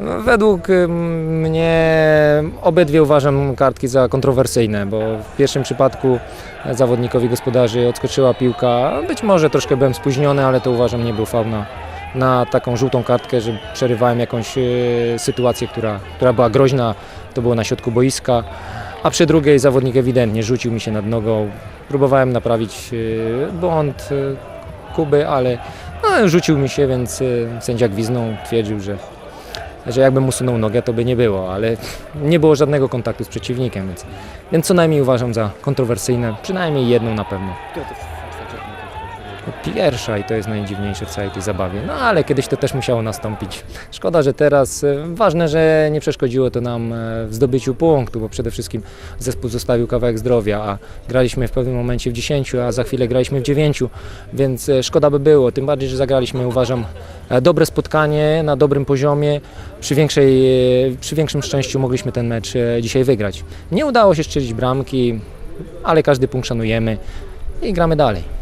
No, Według y, mnie obydwie uważam kartki za kontrowersyjne, bo w pierwszym przypadku zawodnikowi gospodarzy odskoczyła piłka. Być może troszkę byłem spóźniony, ale to uważam nie był faul na, na taką żółtą kartkę, że przerywałem jakąś y, sytuację, która, która była groźna. To było na środku boiska. A przy drugiej zawodnik ewidentnie rzucił mi się nad nogą. Próbowałem naprawić y, błąd y, Kuby, ale no, rzucił mi się, więc y, sędzia gwiznął, twierdził, że że jakbym usunął nogę, to by nie było, ale nie było żadnego kontaktu z przeciwnikiem, więc, więc co najmniej uważam za kontrowersyjne, przynajmniej jedną na pewno. Pierwsza i to jest najdziwniejsze w całej tej zabawie, no ale kiedyś to też musiało nastąpić. Szkoda, że teraz, e, ważne, że nie przeszkodziło to nam e, w zdobyciu punktu, bo przede wszystkim zespół zostawił kawałek zdrowia, a graliśmy w pewnym momencie w 10, a za chwilę graliśmy w 9, więc e, szkoda by było, tym bardziej, że zagraliśmy uważam dobre spotkanie na dobrym poziomie, przy, większej, przy większym szczęściu mogliśmy ten mecz dzisiaj wygrać. Nie udało się strzelić bramki, ale każdy punkt szanujemy i gramy dalej.